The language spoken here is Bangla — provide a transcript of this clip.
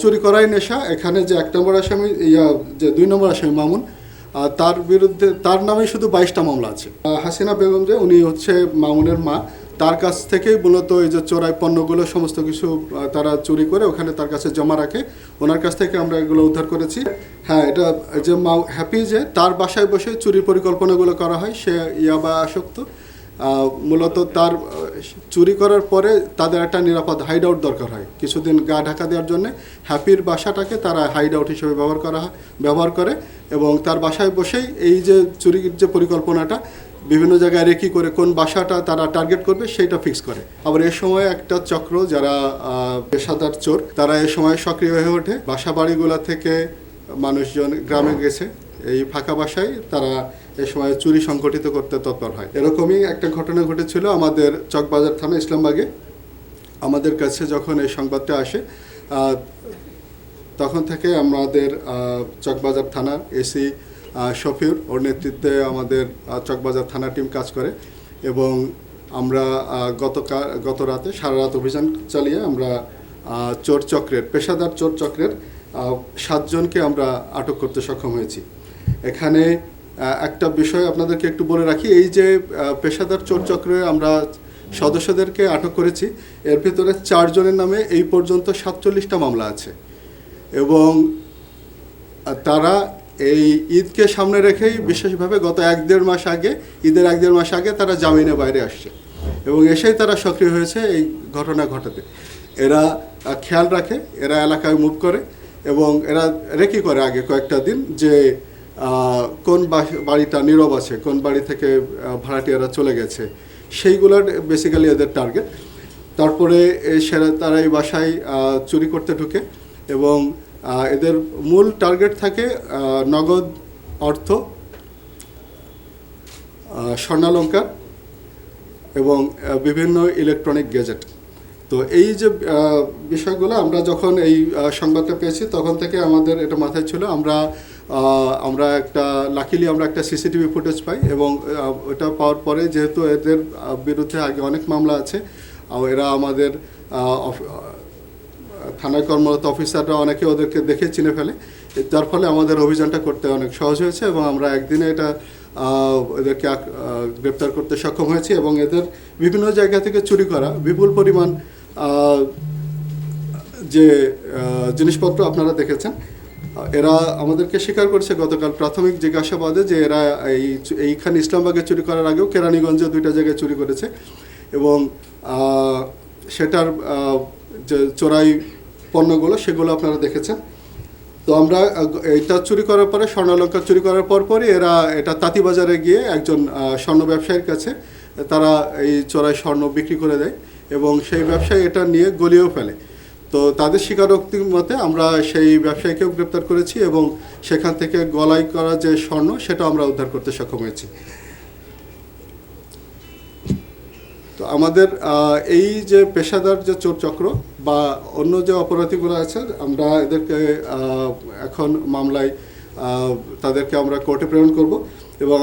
চুরি করাই নেশা। এখানে যে এক নম্বর আসামি, ইয়া, যে দুই নম্বর আসামি মামুন তার বিরুদ্ধে, তার নামে শুধু বাইশটা মামলা আছে। হাসিনা বেগম যে, উনি হচ্ছে মামুনের মা। তার কাছ থেকেই মূলত এই যে চোরাই পণ্যগুলো, সমস্ত কিছু তারা চুরি করে ওখানে তার কাছে জমা রাখে। ওনার কাছ থেকে আমরা এগুলো উদ্ধার করেছি। হ্যাঁ এটা যে মা, হ্যাপি যে, তার বাসায় বসে চুরির পরিকল্পনাগুলো করা হয়। সে ইয়াবা আসক্ত। মূলত তার চুরি করার পরে তাদের একটা নিরাপদ হাইড আউট দরকার হয়। কিছুদিন গা ঢাকা দেওয়ার জন্য হ্যাপির বাসাটাকে তারা হাইড আউট হিসেবে ব্যবহার করা হয়, ব্যবহার করে এবং তার বাসায় বসেই এই যে চুরির যে পরিকল্পনাটা, বিভিন্ন জায়গায় রেকি করে কোন বাসাটা তারা টার্গেট করবে সেইটা ফিক্স করে। আবার এ সময় একটা চক্র যারা পেশাদার চোর, তারা এ সময় সক্রিয় হয়ে ওঠে। বাসা বাড়িগুলা থেকে মানুষজন গ্রামে গেছে। এই ফাঁকা বাসায় তারা এ সময় চুরি সংগঠিত করতে তৎপর হয়। এরকমই একটা ঘটনা ঘটেছিল আমাদের চকবাজার থানা ইসলামবাগে। আমাদের কাছে যখন এই সংবাদটা আসে তখন থেকে আমাদের চকবাজার থানার এসি শফিউর ওর নেতৃত্বে আমাদের চকবাজার থানা টিম কাজ করে এবং আমরা গতকাল, গত রাতে সারা রাত অভিযান চালিয়ে আমরা চোর চক্রের, পেশাদার চোর চক্রের সাতজনকে আমরা আটক করতে সক্ষম হয়েছি। এখানে একটা বিষয় আপনাদেরকে একটু বলে রাখি, এই যে পেশাদার চোর চক্রে আমরা সদস্যদেরকে আটক করেছি, এর ভিতরে চারজনের নামে এই পর্যন্ত সাতচল্লিশটা মামলা আছে। এবং তারা এই ঈদকে সামনে রেখেই বিশেষভাবে গত এক দেড় মাস আগে, ঈদের এক দেড় মাস আগে তারা জামিনে বাইরে আসছে। এবং এসেই তারা সক্রিয় হয়েছে এই ঘটনা ঘটাতে। এরা খেয়াল রাখে, এরা এলাকায় মুভ করে এবং এরা রেকি করে আগে কয়েকটা দিন যে কোন বাড়িটা নীরব আছে, কোন বাড়ি থেকে ভাড়াটিয়ারা চলে গেছে, সেইগুলোর বেসিক্যালি এদের টার্গেট তারপরে সেরা তারা এই বাসায় চুরি করতে ঢুকে এবং এদের মূল টার্গেট থাকে নগদ অর্থ স্বর্ণালঙ্কার এবং বিভিন্ন ইলেকট্রনিক গ্যাজেট তো এই যে বিষয়গুলো আমরা যখন এই সংবাদটা পেয়েছি, তখন থেকে আমাদের এটা মাথায় ছিল, আমরা আমরা একটা লাকিলি আমরা একটা সিসিটিভি ফুটেজ পাই এবং ওটা পাওয়ার পরে যেহেতু এদের বিরুদ্ধে আগে অনেক মামলা আছে এরা আমাদের থানায় কর্মরত অফিসাররা অনেকে ওদেরকে দেখে চিনে ফেলে। যার ফলে আমাদের অভিযানটা করতে অনেক সহজ হয়েছে এবং আমরা একদিনে এটা এদেরকে গ্রেপ্তার করতে সক্ষম হয়েছি এবং এদের বিভিন্ন জায়গা থেকে চুরি করা, বিপুল পরিমাণ যে জিনিসপত্র আপনারা দেখেছেন এরা আমাদেরকে স্বীকার করছে গতকাল প্রাথমিক জিজ্ঞাসাবাদে যে এরা এই এইখানে ইসলামবাগে চুরি করার আগেও কেরানীগঞ্জে দুইটা জায়গায় চুরি করেছে এবং সেটার যে চোরাই পণ্যগুলো সেগুলো আপনারা দেখেছেন। তো আমরা এটা চুরি করার পরে, স্বর্ণালঙ্কার চুরি করার পর পরই এরা এটা তাঁতিবাজারে গিয়ে একজন স্বর্ণ ব্যবসায়ীর কাছে তারা এই চোরাই স্বর্ণ বিক্রি করে দেয় এবং সেই ব্যবসায়ী এটা নিয়ে গলিয়েও ফেলে। তো তাদের স্বীকারোক্তির মতে আমরা সেই ব্যবসায়ীকেও গ্রেপ্তার করেছি এবং সেখান থেকে গলাই করা যে স্বর্ণ সেটা আমরা উদ্ধার করতে সক্ষম হয়েছি। তো আমাদের এই যে পেশাদার যে চোর চক্র বা অন্য যে অপরাধীগুলো আছে, আমরা এদেরকে এখন মামলায় তাদেরকে আমরা কোর্টে প্রেরণ করব এবং